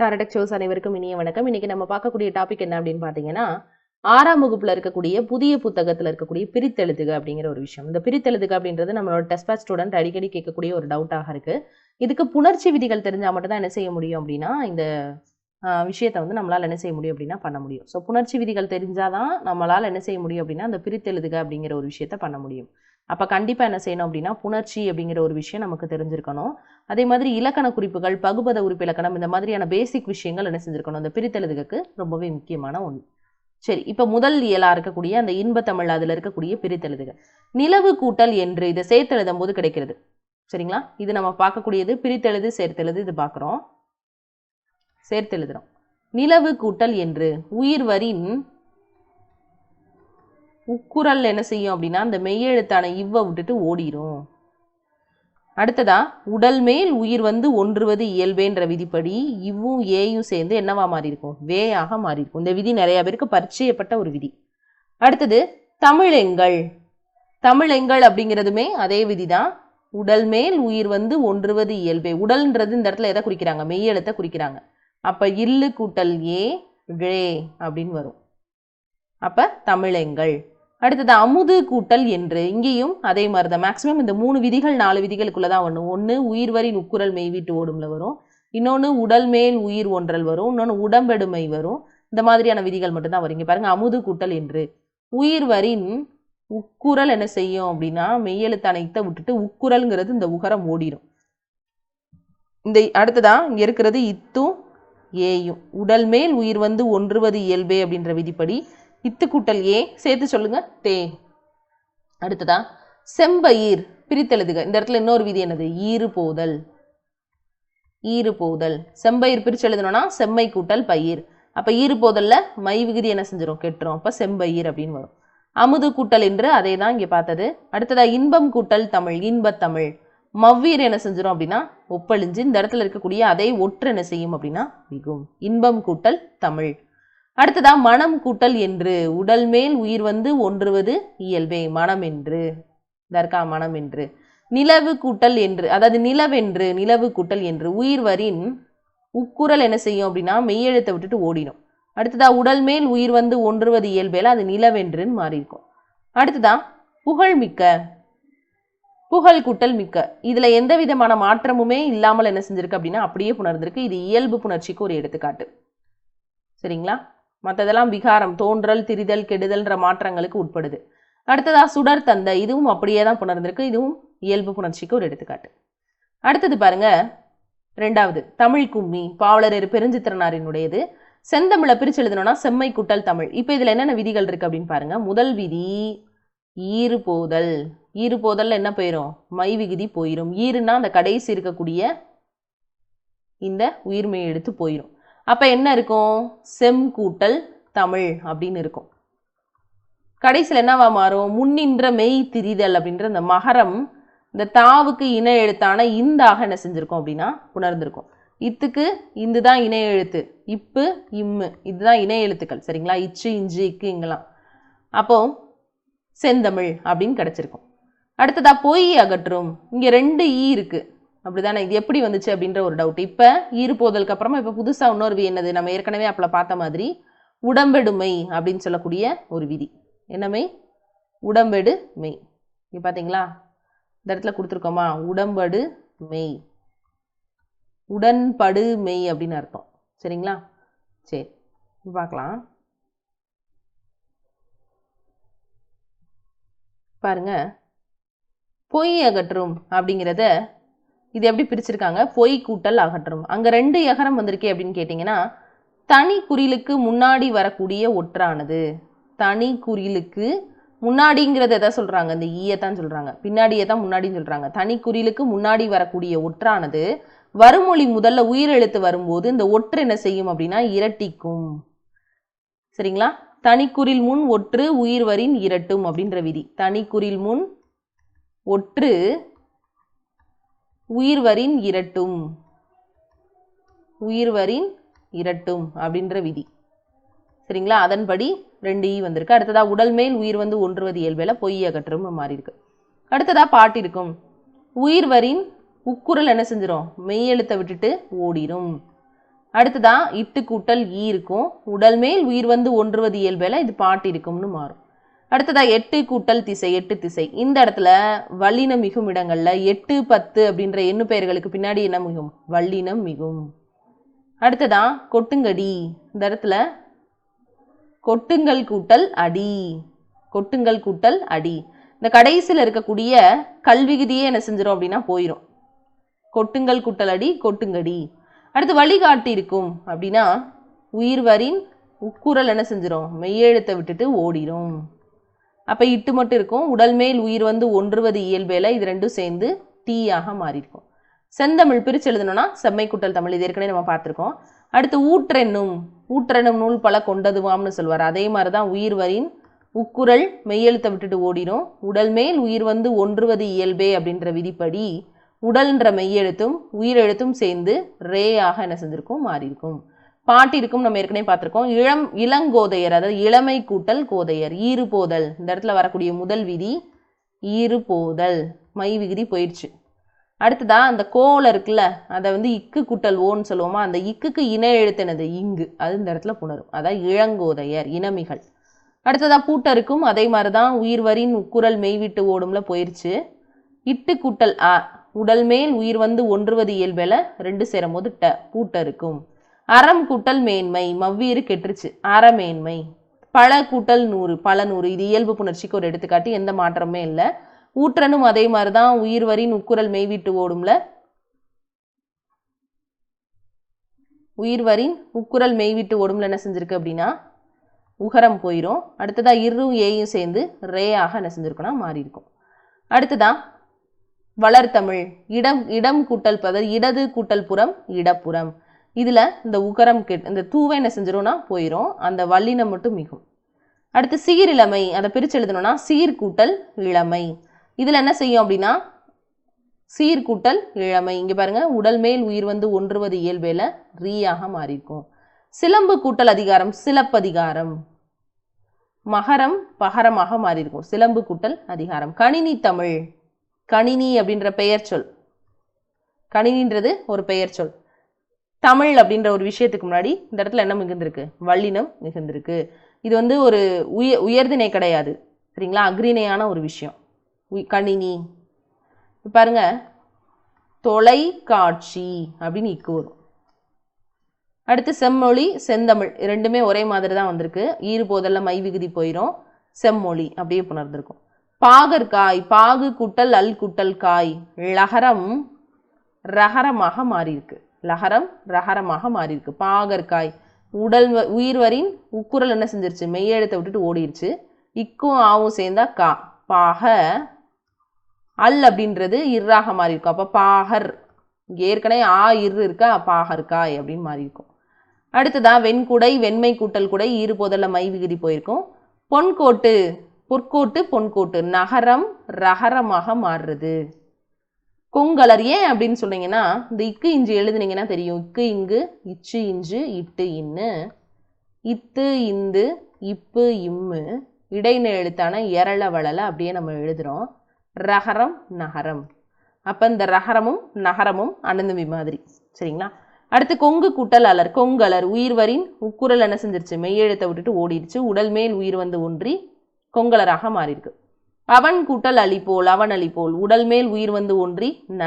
டாரடெக் shows அனைவருக்கும் இனிய வணக்கம். இன்னைக்கு நம்ம பார்க்கக்கூடிய டாபிக் என்ன அப்படின்னு பார்த்தீங்கன்னா ஆறாம் வகுப்புல இருக்கக்கூடிய புதிய புத்தகத்துல இருக்கக்கூடிய பிரித்தெழுதுக அப்படிங்கிற ஒரு விஷயம். இந்த பிரித்தெழுதுக அப்படின்றது நம்மளோட டெஸ்ட் ஸ்டூடெண்ட் அடிக்கடி கேட்கக்கூடிய ஒரு டவுட்டாக இருக்கு. இதுக்கு புணர்ச்சி விதிகள் தெரிஞ்சால் மட்டும்தான் என்ன செய்ய முடியும் அப்படின்னா இந்த விஷயத்தை வந்து நம்மளால் என்ன செய்ய முடியும் அப்படின்னா பண்ண முடியும். ஸோ புணர்ச்சி விதிகள் தெரிஞ்சாதான் நம்மளால் என்ன செய்ய முடியும் அப்படின்னா அந்த பிரித்தெழுதுக அப்படிங்கிற ஒரு விஷயத்த பண்ண முடியும். அப்போ கண்டிப்பாக என்ன செய்யணும் அப்படின்னா புணர்ச்சி அப்படிங்கிற ஒரு விஷயம் நமக்கு தெரிஞ்சிருக்கணும். அதே மாதிரி இலக்கண குறிப்புகள் பகுபத உறுப்பு இலக்கணம் இந்த மாதிரியான பேசிக் விஷயங்கள் என்ன செஞ்சுருக்கணும்? இந்த பிரித்தெழுதுக்கு ரொம்பவே முக்கியமான ஒன்று சரி இப்போ முதல் இயலாக இருக்கக்கூடிய அந்த இன்பத்தமிழ் அதில் இருக்கக்கூடிய பிரித்தெழுதுகள். நிலவு கூட்டல் என்று இதை சேர்த்தெழுதும் போது கிடைக்கிறது. சரிங்களா? இது நம்ம பார்க்கக்கூடியது பிரித்தெழுது சேர்த்தெழுது இது பார்க்குறோம். சேர்த்தெழுதுறோம். நிலவு கூட்டல் என்று உயிர் வரின் உக்குரல் என்ன செய்யும் அப்படின்னா அந்த மெய்யெழுத்தான இவ்வை விட்டுட்டு ஓடிரும். அடுத்ததா உடல் மேல் உயிர் வந்து ஒன்றுவது இயல்பேன்ற விதிப்படி இவ்வும் ஏயும் சேர்ந்து என்னவா மாறி இருக்கும் வேயாக மாறி இருக்கும் இந்த விதி நிறைய பேருக்கு பரிச்சயப்பட்ட ஒரு விதி. அடுத்தது தமிழெங்கள் தமிழெங்கள் அப்படிங்கிறதுமே அதே விதி தான் உடல் மேல் உயிர் வந்து ஒன்றுவது இயல்பே. உடல்ன்றது இந்த இடத்துல எதை குறிக்கிறாங்க? மெய்யெழுத்தை குறிக்கிறாங்க. அப்ப இல்லு கூட்டல் ஏ ழே அப்படின்னு வரும். அப்ப தமிழெங்கள் அடுத்தது அமுது கூட்டல் என்று. இங்கேயும் அதே மாதிரி தான் மேக்ஸிமம் இந்த மூணு விதிகள் நாலு விதிகளுக்குள்ள தான் ஒன்று ஒன்று உயிர் வரி நுக்குரல் மெய்விட்டு ஓடும்ல வரும். இன்னொன்று உடல் மேல் உயிர் ஒன்றல் வரும். இன்னொன்று உடம்பெடுமை வரும். இந்த மாதிரியான விதிகள் மட்டும்தான் வரும். இங்க பாருங்க அமுது கூட்டல் என்று. உயிர் வரின் உக்குரல் என்ன செய்யும் அப்படின்னா மெய்யெழுத்து இத்தை விட்டுட்டு உக்குரல்ங்கிறது இந்த உகரம் ஓடிடும் இந்த அடுத்ததான் இங்கே இருக்கிறது இத்தும் ஏயும். உடல் மேல் உயிர் வந்து ஒன்றுவது இயல்பே அப்படின்ற விதிப்படி இத்து கூட்டல் ஏ சேர்த்து சொல்லுங்க. தே. அடுத்ததா செம்பயிர் பிரித்தெழுதுக. இந்த இடத்துல இன்னொரு விதி என்னது? ஈறு போதல். ஈறு போதல். செம்பயிர் பிரிச்சு எழுதணும்னா செம்மை கூட்டல் பயிர். அப்போ ஈறு போதல்ல மை விகுதி என்ன செஞ்சிடும் கெட்டுரும். அப்போ செம்பயிர் அப்படின்னு வரும். அமுது கூட்டல் என்று அதே தான் இங்கே பார்த்தது. அடுத்ததா இன்பம் கூட்டல் தமிழ் இன்பத் தமிழ். மவ்வீர் என்ன செஞ்சிடும் அப்படின்னா ஒப்பழிஞ்சு இந்த இடத்துல இருக்கக்கூடிய அதை ஒற்று என்ன செய்யும் அப்படின்னா மிகும். இன்பம் கூட்டல் தமிழ். அடுத்ததா மனம் கூட்டல் என்று. உடல் மேல் உயிர் வந்து ஒன்றுவது இயல்பே மனம் என்று. தர்கா மனம் என்று. நிலவு கூட்டல் என்று அதாவது நிலவென்று நிலவு கூட்டல் என்று. உயிர் வரின் உக்குரல் என்ன செய்யும் அப்படின்னா மெய்யெழுத்தை விட்டுட்டு ஓடிடும். அடுத்ததா உடல் மேல் உயிர் வந்து ஒன்றுவது இயல்பேல அது நிலவென்றுன்னு மாறி இருக்கும் அடுத்ததா புகழ்மிக்க புகழ் கூட்டல் மிக்க. இதுல எந்த விதமான மாற்றமுமே இல்லாமல் என்ன செஞ்சிருக்கு அப்படின்னா அப்படியே புணர்ந்திருக்கு. இது இயல்பு புணர்ச்சிக்கு ஒரு எடுத்துக்காட்டு. சரிங்களா? மற்றதெல்லாம் விகாரம் தோன்றல் திரிதல் கெடுதல்ன்ற மாற்றங்களுக்கு உட்படுது. அடுத்ததா சுடர் தந்த இதுவும் அப்படியே தான் புணர்ந்திருக்கு. இதுவும் இயல்பு புணர்ச்சிக்கு ஒரு எடுத்துக்காட்டு. அடுத்தது பாருங்க ரெண்டாவது தமிழ் கும்மி பாவலர் பெருஞ்சித்திரனாரினுடையது. செந்தமிழை பிரிச்சு எழுதணும்னா செம்மை குட்டல் தமிழ். இப்போ இதில் என்னென்ன விதிகள் இருக்கு அப்படின்னு பாருங்க. முதல் விதி ஈறு போதல். ஈறு போதல் என்ன போயிடும் மை விகுதி போயிடும் ஈறுனா அந்த கடைசி இருக்கக்கூடிய இந்த உயிர்மையை எடுத்து போயிடும் அப்போ என்ன இருக்கும்? செம் கூட்டல் தமிழ் அப்படின்னு இருக்கும். கடைசியில் என்னவா மாறும்? முன்னின்ற மெய் திரிதல் அப்படின்ற இந்த மகரம் இந்த தாவுக்கு இணை எழுத்தான இந்தாக என்ன செஞ்சுருக்கோம் அப்படின்னா உணர்ந்திருக்கும். இத்துக்கு இந்து தான் இணை எழுத்து இப்பு இம்மு. இதுதான் இணை எழுத்துக்கள் சரிங்களா? இச்சு இஞ்சு இக்கு இங்கெல்லாம். அப்போ செந்தமிழ் அப்படின்னு கிடச்சிருக்கும். அடுத்ததாக பொய் அகற்றும். இங்கே ரெண்டு ஈ இருக்குது அப்படிதானே இது எப்படி வந்துச்சு அப்படின்ற ஒரு டவுட் இப்போ ஈறுபோதலுக்கு அப்புறமா இப்போ புதுசாக இன்னொரு வி என்னது? நம்ம ஏற்கனவே அப்பல பார்த்த மாதிரி உடம்பெடுமை அப்படின்னு சொல்லக்கூடிய ஒரு விதி. என்னமை உடம்பெடு மெய் இங்கே பார்த்தீங்களா இந்த இடத்துல கொடுத்துருக்கோமா? உடம்படு மெய் உடன்படு மெய் அப்படின்னு அர்த்தம். சரிங்களா? சரி பார்க்கலாம். பாருங்க. பொய் அகற்றும் அப்படிங்கிறத இது எப்படி பிரிச்சிருக்காங்க? பொய் கூட்டல் அகற்றும். அங்கே ரெண்டு எகரம் வந்திருக்கே அப்படின்னு கேட்டிங்கன்னா தனி குறிலுக்கு முன்னாடி வரக்கூடிய ஒற்றானது. தனி குறிலுக்கு முன்னாடிங்கிறத எதை சொல்கிறாங்க இந்த ஈயை தான் சொல்கிறாங்க பின்னாடியே தான் முன்னாடின்னு சொல்கிறாங்க தனி குறிலுக்கு முன்னாடி வரக்கூடிய ஒற்றானது வருமொழி முதல்ல உயிரெழுத்து வரும்போது இந்த ஒற்று என்ன செய்யும் அப்படின்னா இரட்டிக்கும். சரிங்களா? தனிக்குறில் முன் ஒற்று உயிர்வரின் இரட்டும் அப்படின்ற விதி. தனிக்குறில் முன் ஒற்று உயிர்வரின் இரட்டும். உயிர்வரின் இரட்டும் அப்படின்ற விதி. சரிங்களா? அதன்படி ரெண்டு ஈ வந்திருக்கு. அடுத்ததா உடல் மேல் உயிர் வந்து ஒன்றுவது இயல்பேல பொய் அகற்றும் மாறி இருக்கு. அடுத்ததா பாட்டு இருக்கும். உயிர்வரின் உக்குரல் என்ன செஞ்சிடும் மெய்யெழுத்தை விட்டுட்டு ஓடிடும் அடுத்ததா இட்டு கூட்டல் ஈ e இருக்கும். உடல் மேல் உயிர் வந்து ஒன்றுவது இயல்பேல இது பாட்டு இருக்கும்னு மாறும். அடுத்ததா எட்டு கூட்டல் திசை எட்டு திசை. இந்த இடத்துல வல்லினம் மிகும் இடங்கள்ல எட்டு பத்து அப்படின்ற எண்ணு பெயர்களுக்கு பின்னாடி என்ன மிகும்? வல்லினம் மிகும். அடுத்ததா கொட்டுங்கடி. இந்த இடத்துல கொட்டுங்கள் கூட்டல் அடி. கொட்டுங்கள் கூட்டல் அடி. இந்த கடைசியில் இருக்கக்கூடிய கல்விகுதியே என்ன செஞ்சிடும் அப்படின்னா போயிடும் கொட்டுங்கள் கூட்டல் அடி கொட்டுங்கடி. அடுத்து வழிகாட்டி இருக்கும் அப்படின்னா உயிர்வரின் உக்குரல் என்ன செஞ்சிடும் மெய்யெழுத்தை விட்டுட்டு ஓடிடும் அப்போ இட்டு மட்டும் இருக்கும். உடல் மேல் உயிர் வந்து ஒன்றுவது இயல்பேல இது ரெண்டும் சேர்ந்து டீயாக மாறியிருக்கும். செந்தமிழ் பிரிச்சு எழுதணும்னா செம்மை குட்டல் தமிழ். இது ஏற்கனவே நம்ம பார்த்துருக்கோம். அடுத்து ஊற்றென்னும் ஊற்றெனும் நூல் பல கொண்டதுவாம்னு சொல்வார். அதே மாதிரி தான் உயிர் வரின் உக்குரல் மெய்யெழுத்தை விட்டுட்டு ஓடிடும் உடல் மேல் உயிர் வந்து ஒன்றுவது இயல்பே அப்படின்ற விதிப்படி உடல்ன்ற மெய்யெழுத்தும் உயிரெழுத்தும் சேர்ந்து ரேயாக என்ன செஞ்சிருக்கும்? மாறியிருக்கும். பாட்டிற்கும் இருக்கும் நம்ம ஏற்கனவே பார்த்துருக்கோம். இளம் இளங்கோதையர் அதாவது இளமை கூட்டல் கோதையர் ஈறு போதல். இந்த இடத்துல வரக்கூடிய முதல் விதி ஈறு போதல். மை விகுதி போயிடுச்சு. அடுத்ததா அந்த கோவில் இருக்குல்ல அதை வந்து இக்கு கூட்டல் ஓன்னு சொல்லுவோமா? அந்த இக்குக்கு இணை எழுத்தினது இங்கு. அது இந்த இடத்துல புணரும். அதான் இளங்கோதையர் இனமிகள். அடுத்ததா பூட்டருக்கும் அதே மாதிரி தான் உயிர்வரின் உக்குரல் மெய்விட்டு ஓடும்ல போயிடுச்சு இட்டு கூட்டல் அ உடல் மேல் உயிர் வந்து ஒன்றுவது இயல்பேல ரெண்டு சேரும் போது ட பூட்டருக்கும் அறம் கூட்டல் மேன்மை மவ்வீறு கெட்டுருச்சு. அறமேன்மை பல கூட்டல் நூறு பல நூறு இது இயல்பு புணர்ச்சிக்கு ஒரு எடுத்துக்காட்டு எந்த மாற்றமே இல்லை. ஊற்றனும் அதே மாதிரி தான் உயிர் வரி உக்குரல் மெய்விட்டு ஓடும்ல? உயிர் வரி உக்குரல் மெய்விட்டு ஓடும்ல என்ன செஞ்சிருக்கு அப்படின்னா உகரம் போயிடும் அடுத்ததா இரும் ஏயும் சேர்ந்து ரே ஆக என்ன செஞ்சிருக்குன்னா மாறி இருக்கும் அடுத்ததா வளர்த்தமிழ் இடம் இடம் கூட்டல் பத இடது கூட்டல் புறம் இடப்புறம். இதில் இந்த உகரம் கெட் இந்த தூவை என்ன செஞ்சிடும்னா போயிடும் அந்த வல்லினம் மட்டும் மிகும். அடுத்து சீரிழமை அதை பிரித்து எழுதணும்னா சீர்கூட்டல் இளமை. இதில் என்ன செய்யும் அப்படின்னா சீர்கூட்டல் இளமை. இங்கே பாருங்கள் உடல் மேல் உயிர் வந்து ஒன்றுவது இயல்பேல ரீயாக மாறியிருக்கும். சிலம்பு கூட்டல் அதிகாரம் சிலப்பதிகாரம் மகரம் பகரமாக மாறியிருக்கும். சிலம்பு கூட்டல் அதிகாரம். கணினி தமிழ். கணினி அப்படின்ற பெயர் சொல். கணினின்றது ஒரு பெயர் சொல். தமிழ் அப்படின்ற ஒரு விஷயத்துக்கு முன்னாடி இந்த இடத்துல என்ன மிகுந்திருக்கு. வல்லினம் மிகுந்திருக்கு. இது வந்து ஒரு உய உயர்திணை கிடையாது. சரிங்களா? அக்ரிணையான ஒரு விஷயம். கணினி. பாருங்க. தொலைக்காட்சி அப்படின்னு இக்கு வரும். அடுத்து செம்மொழி செந்தமிழ். ரெண்டுமே ஒரே மாதிரி தான் வந்திருக்கு. ஈறு மை விகுதி போயிடும் செம்மொழி அப்படியே புணர்ந்திருக்கும். பாகற்காய் பாகு குட்டல் அல் குட்டல் காய் லகரம் ரகரமாக மாறியிருக்கு. லகரம் ரகரமாக மாறியிருக்கு. பாகற்காய். உடல் வ- உயிர்வரின் உக்குரல் என்ன செஞ்சிருச்சு? மெய்யெழுத்தை விட்டுட்டு ஓடிடுச்சு இக்கும் ஆவும் சேர்ந்தா கா. பாக. அல் அப்படின்றது இர்ராக மாறி இருக்கும் அப்போ பாகர். ஏற்கனவே ஆ இரு இருக்கா? பாகற்காய் அப்படின்னு மாறி இருக்கும் அடுத்ததா வெண்குடை வெண்மை கூட்டல் குடை ஈறு மை விகுதி போயிருக்கும். பொன்கோட்டு. பொற்கோட்டு பொன்கோட்டு. நகரம் ரகரமாக மாறுறது. கொங்கலர் ஏன் அப்படின்னு சொன்னீங்கன்னா இந்த இக்கு இஞ்சு எழுதுனீங்கன்னா தெரியும். இக்கு இங்கு இச்சு இஞ்சு இட்டு இன்னு. இத்து இந்து இப்பு இம்மு. இடைநிலை எழுத்தான எரள வளல அப்படியே நம்ம எழுதுகிறோம் ரகரம் நகரம். அப்போ இந்த ரகரமும் நகரமும் அனந்தமி மாதிரி. சரிங்களா? அடுத்து கொங்கு குட்டலாளர் அலர் கொங்கலர் உயிர்வரின் உக்குரல் என்ன செஞ்சிருச்சு? மெய்யெழுத்தை விட்டுட்டு ஓடிடுச்சு. உடல் மேல் உயிர் வந்து ஒன்றி கொங்கலராக மாறியிருக்கு. அவன் கூட்டல் அலிபோல் அவன் அலிபோல் உடல் மேல் உயிர் வந்து ஒன்றி ந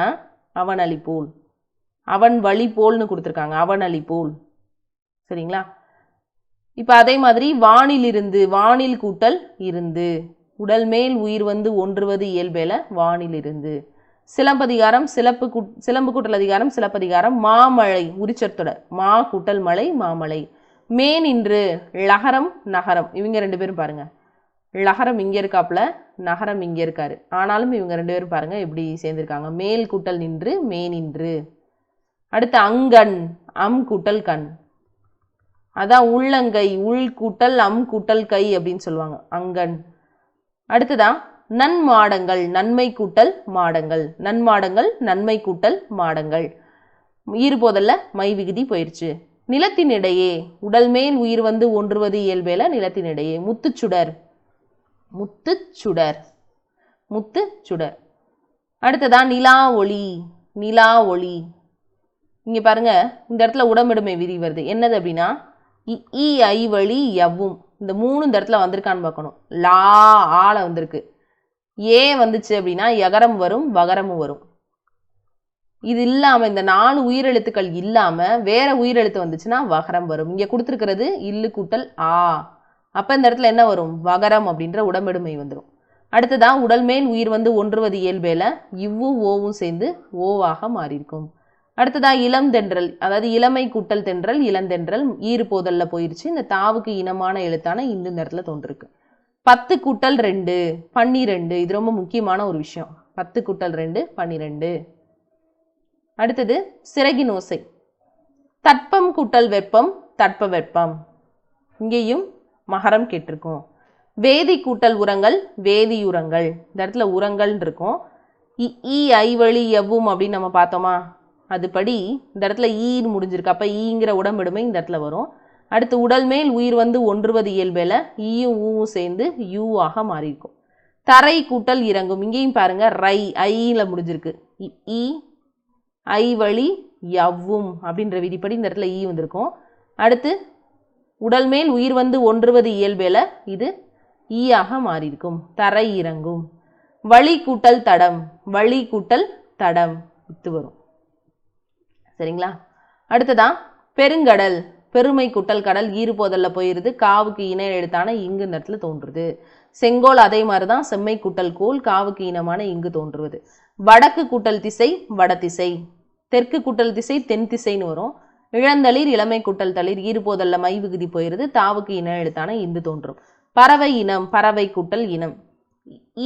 அவன் அலிபோல் அவன் வழி போல்னு கொடுத்துருக்காங்க அவன் அலிபோல் சரிங்களா? இப்போ அதே மாதிரி வானில் இருந்து வானில் கூட்டல் இருந்து. உடல் மேல் உயிர் வந்து ஒன்றுவது இயல்பேல வானில் இருந்து. சிலம்பதிகாரம் சிலப்பு கூட் சிலம்பு கூட்டல் அதிகாரம் சிலப்பதிகாரம் மாமழை உரிச்சொற்தொடர் மா கூட்டல் மலை மாமலை இன்று லகரம் நகரம். இவங்க ரெண்டு பேரும் பாருங்க. லகரம் இங்கே இருக்காப்புல. நகரம் இங்கே இருக்காரு. ஆனாலும் இவங்க ரெண்டு பேரும் பாருங்க எப்படி சேர்ந்திருக்காங்க. மேல் கூட்டல் நின்று மேனின்று அடுத்து அங்கண் அம் கூட்டல் கண். அதான் உள்ளங்கை உள் கூட்டல் அம் கூட்டல் கை அப்படின்னு சொல்லுவாங்க. அங்கண். அடுத்ததா நன்மாடங்கள் நன்மை கூட்டல் மாடங்கள். நன்மாடங்கள் நன்மை கூட்டல் மாடங்கள். ஈறுபோதல்ல மை விகுதி போயிடுச்சு நிலத்தினிடையே உடல் மேல் உயிர் வந்து ஒன்றுவது இயல்பேல நிலத்தினிடையே. முத்துச்சுடர். முத்துச்சுடர். முத்துச்சுடர். அடுத்ததா நிலா ஒளி நிலா ஒளி இங்கே பாருங்க இந்த இடத்துல உடம்பெடுமை விதி வருது. என்னது அப்படின்னா இ ஐ வழி எவ்வும் இந்த மூணு இந்த இடத்துல வந்திருக்கான்னு பார்க்கணும். லா ஆல வந்திருக்கு. ஏ வந்துச்சு அப்படின்னா எகரம் வரும் வகரமும் வரும். இது இல்லாமல் இந்த நாலு உயிரெழுத்துக்கள் இல்லாமல் வேற உயிரெழுத்து வந்துச்சுன்னா வகரம் வரும். இங்கே கொடுத்துருக்கிறது இல்லு கூட்டல் ஆ. அப்போ இந்த இடத்துல என்ன வரும்? வகரம் அப்படின்ற உடம்பெடுமை வந்துடும் அடுத்ததான் உடல் மேல் உயிர் வந்து ஒன்றுவது இயல்பேல இவ்வும் ஓவும் சேர்ந்து ஓவாக மாறியிருக்கும். அடுத்ததா இளம் தென்றல் அதாவது இளமை கூட்டல் தென்றல் இளந்தென்றல் ஈறு போதல்ல போயிருச்சு. இந்த தாவுக்கு இனமான எழுத்தான இந்த இந்த இடத்துல தோன்றிருக்கு. பத்து கூட்டல் ரெண்டு பன்னிரெண்டு இது ரொம்ப முக்கியமான ஒரு விஷயம். பத்து கூட்டல் ரெண்டு பன்னிரெண்டு. அடுத்தது சிறகின் ஓசை. தட்பம் கூட்டல் வெப்பம் தட்ப வெப்பம். இங்கேயும் மகரம் கேட்டிருக்கோம். வேதி கூட்டல் உரங்கள் வேதியுரங்கள் இந்த இடத்துல உரங்கள் இருக்கும் இ ஈ ஐ வழி எவ்வும் அப்படின்னு நம்ம பார்த்தோமா? அதுபடி இந்த இடத்துல ஈன்னு முடிஞ்சிருக்கு. அப்போ ஈங்கிற உடம்பெடுமை இந்த இடத்துல வரும். அடுத்து உடல் மேல் உயிர் வந்து ஒன்றுவது இயல்பில் ஈயும் ஊவும் சேர்ந்து யூ ஆக மாறியிருக்கும். தரை கூட்டல் இறங்கும். இங்கேயும் பாருங்க ரை ஐயில் முடிஞ்சிருக்கு. இ ஈ ஐ வழி யவ்வும் அப்படின்ற விதிப்படி இந்த இடத்துல ஈ வந்திருக்கும். அடுத்து உடல் மேல் உயிர் வந்து ஒன்றுவது இயல்பேல இது ஈயாக மாறியிருக்கும். தரை இறங்கும். வழி கூட்டல் தடம். வழி கூட்டல் தடம். இத்து வரும். சரிங்களா? அடுத்ததா பெருங்கடல். பெருமை கூட்டல் கடல் ஈறுபோதல்ல போயிருது. காவுக்கு இணை எழுத்தான இங்கு இந்த இடத்துல தோன்றுது. செங்கோல் அதே மாதிரி தான் செம்மை கூட்டல் கோல் காவுக்கு இனமான இங்கு தோன்றுவது. வடக்கு கூட்டல் திசை வடதிசை தெற்கு கூட்டல் திசை தென் திசைன்னு வரும். இளந்தளிர் இளமை கூட்டல் தளிர் ஈறுபோதல்ல மை விகுதி போயிருது. தாவுக்கு இன எழுத்தான இந்து தோன்றும். பறவை இனம் பறவை கூட்டல் இனம்.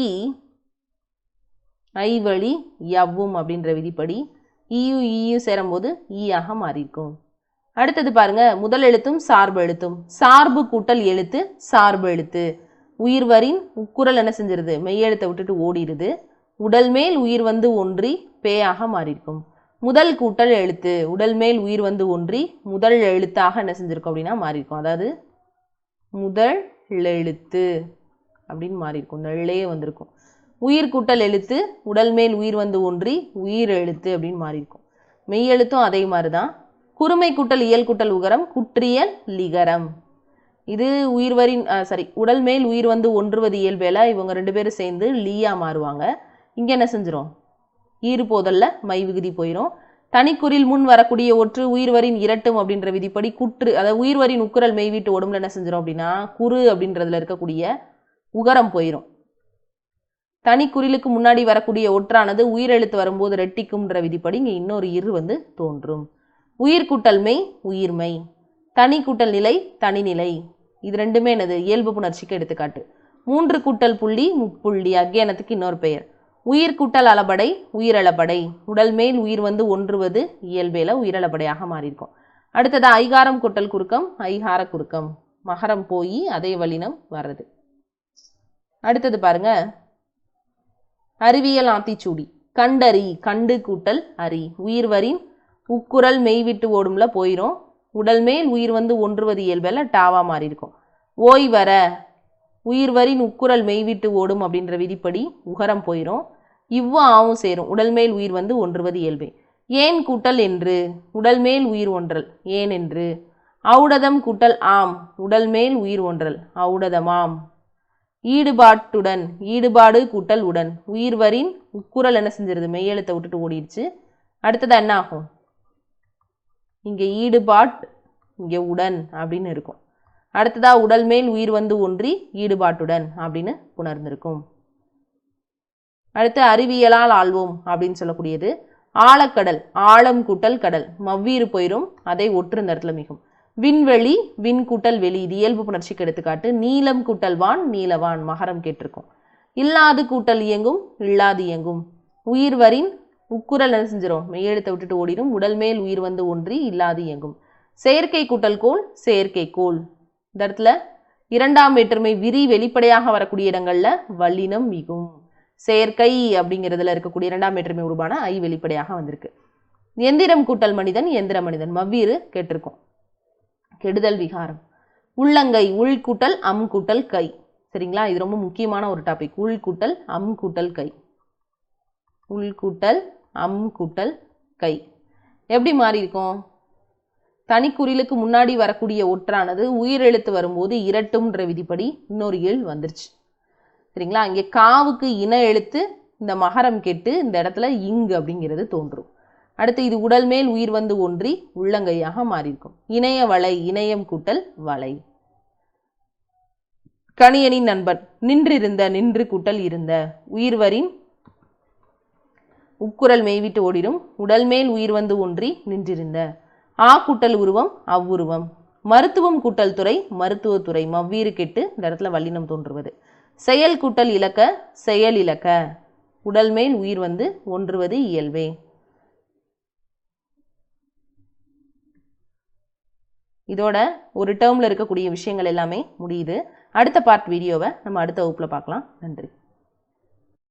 ஈ ஐவழி யவ்வும் அப்படின்ற விதிப்படி இயு ஈயும் சேரும்போது ஈயாக மாறியிருக்கும். அடுத்தது பாருங்க முதல் எழுத்தும் சார்பு எழுத்தும். சார்பு கூட்டல் எழுத்து சார்பு எழுத்து. உயிர்வரின் உக்குரல் என்ன செஞ்சிருது? மெய்யெழுத்தை விட்டுட்டு ஓடிடுது உடல் மேல் உயிர் வந்து ஒன்றி பேயாக மாறியிருக்கும். முதல் கூட்டல் எழுத்து உடல் மேல் உயிர் வந்து ஒன்றி முதல் எழுத்தாக என்ன செஞ்சுருக்கோம் அப்படின்னா மாறியிருக்கும். அதாவது முதல் எழுத்து அப்படின்னு மாறியிருக்கும். நெல்லே வந்திருக்கும். உயிர் கூட்டல் எழுத்து உடல் மேல் உயிர் வந்து ஒன்றி உயிர் எழுத்து அப்படின்னு மாறியிருக்கும். மெய் எழுத்தும் அதே மாதிரி தான் குறுமை கூட்டல் இயல் கூட்டல் உகரம் குற்றியல் லிகரம். இது உயிர்வரின் சாரி உடல் மேல் உயிர் வந்து ஒன்றுவது இயல்பேல இவங்க ரெண்டு பேரும் சேர்ந்து லீயா மாறுவாங்க. இங்கே என்ன செஞ்சிடும் ஈறு போதல்ல மை விகுதி போயிடும் தனிக்குறில் முன் வரக்கூடிய ஒற்று உயிர்வரின் இரட்டும் அப்படின்ற விதிப்படி குற்று அதாவது உயிர்வரின் உக்குரல் மெய் வீட்டு உடம்புல என்ன செஞ்சிடும் அப்படின்னா குறு அப்படின்றதுல இருக்கக்கூடிய உகரம் போயிடும் தனிக்குறிலுக்கு முன்னாடி வரக்கூடிய ஒற்றானது உயிரெழுத்து வரும்போது ரெட்டிக்கும்ன்ற விதிப்படி இங்கே இன்னொரு இரு வந்து தோன்றும். உயிர்கூட்டல் மெய் உயிர்மை. தனி கூட்டல் நிலை தனிநிலை. இது ரெண்டுமே என்னது? இயல்பு புணர்ச்சிக்கு எடுத்துக்காட்டு. மூன்று கூட்டல் புள்ளி முப்புள்ளி அக்ஞானத்துக்கு இன்னொரு பெயர். உயிர் கூட்டல் அளபடை உயிரளபடை. உடல் மேல் உயிர் வந்து ஒன்றுவது இயல்பேல உயிரளபடையாக மாறியிருக்கும். அடுத்தது ஐகாரம் கூட்டல் குறுக்கம் ஐகார குறுக்கம். மகரம் போய் அதே வலினம் வர்றது. அடுத்தது பாருங்க. அறிவியல் ஆத்திச்சூடி. கண்டறி கண்டு கூட்டல் அறி. உயிர்வரின் உக்குரல் மெய்விட்டு ஓடும்ல போயிடும் உடல் மேல் உயிர் வந்து ஒன்றுவது இயல்பெல டாவா மாறி இருக்கும் ஓய் வர உயிர்வரின் உக்குரல் மெய்விட்டு ஓடும் அப்படின்ற விதிப்படி உகரம் போயிரும். இவ்வு ஆவும் சேரும். உடல் மேல் உயிர் வந்து ஒன்றுவது இயல்பே. ஏன் கூட்டல் என்று? உடல் மேல் உயிர் ஒன்றல். ஏன் என்று? ஔடதம் கூட்டல் ஆம். உடல் மேல் உயிர் ஒன்றல். ஔடதமாம் ஈடுபாட்டுடன். ஈடுபாடு கூட்டல் உடன். உயிர்வரின் உக்குரல் என்ன செஞ்சிருது? மெய்யெழுத்தை விட்டுட்டு ஓடிடுச்சு. அடுத்தது என்ன ஆகும்? இங்கே ஈடுபாட் இங்கே உடன் அப்படின்னு இருக்கும். அடுத்ததாக உடல் மேல் உயிர் வந்து ஒன்றி ஈடுபாட்டுடன் அப்படின்னு உணர்ந்திருக்கும். அடுத்து அறிவியலால் ஆள்வோம் அப்படின்னு சொல்லக்கூடியது. ஆழக்கடல் ஆழம் கூட்டல் கடல் மவ்வீறு போயிடும் அதை ஒற்று இந்த இடத்துல மிகும். விண்வெளி விண் கூட்டல் வெளி இது இயல்பு புணர்ச்சிக்கு எடுத்துக்காட்டு நீலம் கூட்டல் வான் நீலவான் மகரம் கேட்டிருக்கும். இல்லாது கூட்டல் இயங்கும் இல்லாது இயங்கும். உயிர்வரின் உக்குரல் என்ன செஞ்சிடும் மெய்யெழுத்தை விட்டுட்டு ஓடிடும் உடல் மேல் உயிர் வந்து ஒன்றி இல்லாது இயங்கும். செயற்கை கூட்டல் கோல் செயற்கை கோல் இந்த இடத்துல இரண்டாம் வேற்றுமை விரி வெளிப்படையாக வரக்கூடிய இடங்களில் வல்லினம் மிகும். செயற்கை அப்படிங்கிறதுல இருக்கக்கூடிய இரண்டாம் வேற்றுமை உருவான ஐ வெளிப்படையாக வந்திருக்கு. எந்திரம் கூட்டல் மனிதன் எந்திர மனிதன். மவ்வீறு கேட்டிருக்கும். கெடுதல் விகாரம். உள்ளங்கை உள் கூட்டல் அம் கூட்டல் கை. சரிங்களா? இது ரொம்ப முக்கியமான ஒரு டாபிக் உள் கூட்டல் அம் கூட்டல் கை. உள் கூட்டல் அம் கூட்டல் கை. எப்படி மாறி இருக்கும் தனிக்குறிலுக்கு முன்னாடி வரக்கூடிய ஒற்றானது உயிரெழுத்து வரும்போது இரட்டும்ன்ற விதிப்படி இன்னொரு ஏழ் வந்துருச்சு. சரிங்களா? இங்கே காவுக்கு இன எழுத்து இந்த மகரம் கெட்டு இந்த இடத்துல இங்கு அப்படிங்கிறது தோன்றும். அடுத்து இது உடல் மேல் உயிர் வந்து ஒன்றி உள்ளங்கையாக மாறியிருக்கும். இணைய வலை இணையம் கூட்டல் வலை. கணியனின் நண்பன் நின்றிருந்த நின்று கூட்டல் இருந்த. உயிர்வரின் உக்குரல் மெய்விட்டு ஓடிடும். உடல் மேல் உயிர் வந்து ஒன்றி நின்றிருந்த. ஆ கூட்டல் உருவம் அவ்வுருவம். மருத்துவம் கூட்டல் துறை மருத்துவத்துறை. மவ்வீறு கெட்டு இந்த இடத்துல வல்லினம் தோன்றுவது. செயல் கூட்டல் இலக்க செயல் இலக்க. உடல் மேல் உயிர் வந்து ஒன்றுவது இயல்பே. இதோட ஒரு டேர்மில் இருக்கக்கூடிய விஷயங்கள் எல்லாமே முடியுது. அடுத்த பார்ட் வீடியோவை நம்ம அடுத்த வகுப்பில் பார்க்கலாம். நன்றி.